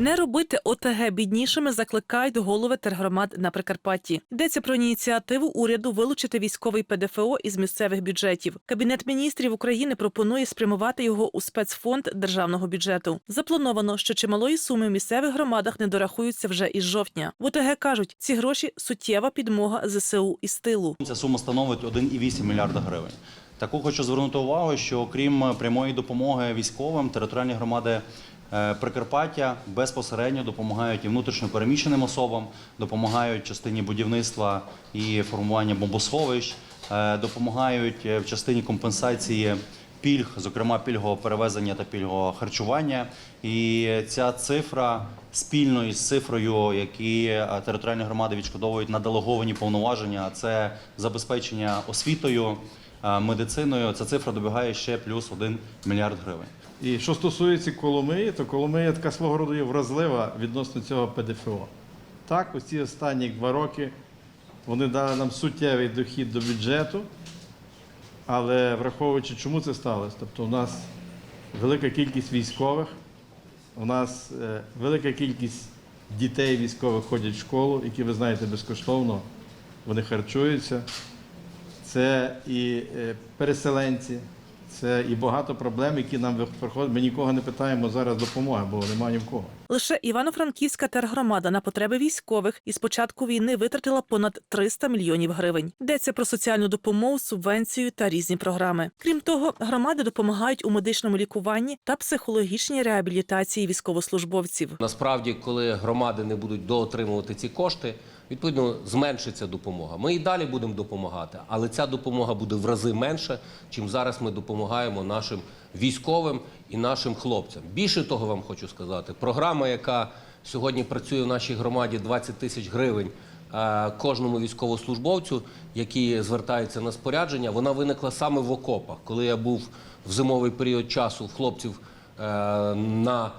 Не робити ОТГ біднішими закликають голови тергромад на Прикарпатті. Йдеться про ініціативу уряду вилучити військовий ПДФО із місцевих бюджетів. Кабінет міністрів України пропонує спрямувати його у спецфонд державного бюджету. Заплановано, що чималої суми в місцевих громадах не дорахуються вже із жовтня. В ОТГ кажуть, ці гроші суттєва підмога ЗСУ із тилу. Ця сума становить 1,8 мільярда гривень. Таку хочу звернути увагу, що крім прямої допомоги військовим, територіальні громади Прикарпаття безпосередньо допомагають і внутрішньо переміщеним особам, допомагають частині будівництва і формування бомбосховищ, е, допомагають е, в частині компенсації пільг, зокрема пільгового перевезення та пільгового харчування. І ця цифра спільно із цифрою, які е, територіальні громади відшкодовують на делеговані повноваження, це забезпечення освітою, е, медициною. Ця цифра добігає ще плюс 1 мільярд гривень. І що стосується Коломиї, то Коломия така свого роду є вразлива відносно цього ПДФО. Так, ось ці останні два роки вони дали нам суттєвий дохід до бюджету, але враховуючи, чому це сталося, тобто у нас велика кількість військових, у нас е, велика кількість дітей військових ходять в школу, які, ви знаєте, безкоштовно вони харчуються. Це і е, переселенці, це і багато проблем, які нам приходять. Ми нікого не питаємо зараз допомоги, бо немає ні в кого. Лише Івано-Франківська тергромада на потреби військових із початку війни витратила понад 300 мільйонів гривень. Йдеться про соціальну допомогу, субвенцію та різні програми. Крім того, громади допомагають у медичному лікуванні та психологічній реабілітації військовослужбовців. Насправді, коли громади не будуть доотримувати ці кошти, відповідно зменшиться допомога. Ми і далі будемо допомагати, але ця допомога буде в рази менше, чим зараз ми допомагаємо нашим військовим і нашим хлопцям. Більше того, вам хочу сказати, програма, яка сьогодні працює в нашій громаді 20 тисяч гривень. е, Кожному військовослужбовцю, який звертається на спорядження, вона виникла саме в окопах. Коли я був в зимовий період часу в хлопців е, на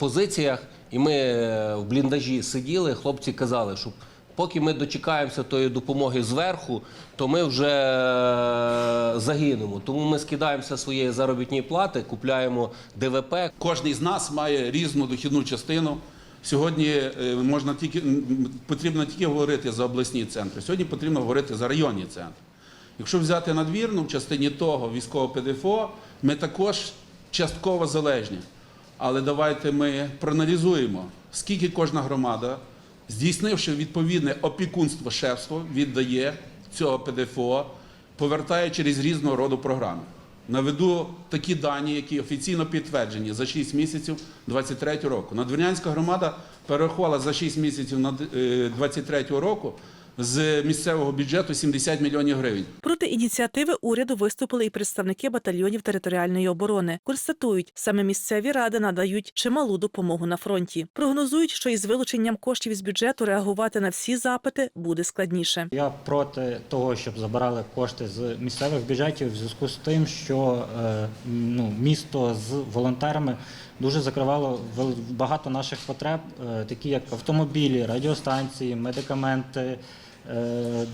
позиціях, і ми е, в бліндажі сиділи. Хлопці казали, що поки ми дочекаємося тої допомоги зверху, то ми вже е, загинемо. Тому ми скидаємося своєї заробітної плати, купляємо ДВП, Кожний з нас має різну дохідну частину. Сьогодні е, можна тільки потрібно тільки говорити за обласні центри, сьогодні потрібно говорити за районні центри. Якщо взяти надвірну в частині того військового ПДФО, ми також частково залежні. Але давайте ми проаналізуємо, скільки кожна громада, здійснивши відповідне опікунство шефство, віддає цього ПДФО, повертає через різного роду програми. Наведу такі дані, які офіційно підтверджені за 6 місяців 23 року. Надвірнянська громада перерахувала за 6 місяців 23 року з місцевого бюджету 70 мільйонів гривень. Проти ініціативи уряду виступили і представники батальйонів територіальної оборони. Констатують, саме місцеві ради надають чималу допомогу на фронті. Прогнозують, що із вилученням коштів із бюджету реагувати на всі запити буде складніше. Я проти того, щоб забирали кошти з місцевих бюджетів в зв'язку з тим, що е, ну, місто з волонтерами дуже закривало багато наших потреб, е, такі як автомобілі, радіостанції, медикаменти,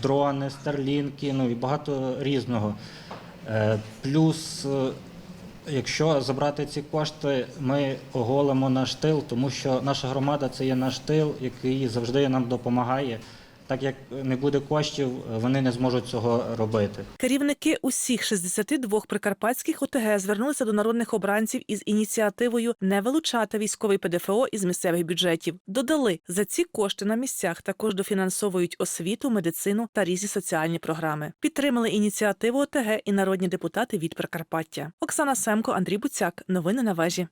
дрони, старлінки, ну і багато різного. Е, Плюс, е, якщо забрати ці кошти, ми оголимо наш тил, тому що наша громада це є наш тил, який завжди нам допомагає. Так як не буде коштів, вони не зможуть цього робити. Керівники усіх 62 прикарпатських ОТГ звернулися до народних обранців із ініціативою не вилучати військовий ПДФО із місцевих бюджетів. Додали, за ці кошти на місцях також дофінансовують освіту, медицину та різні соціальні програми. Підтримали ініціативу ОТГ і народні депутати від Прикарпаття. Оксана Семко, Андрій Буцяк. Новини на вежі.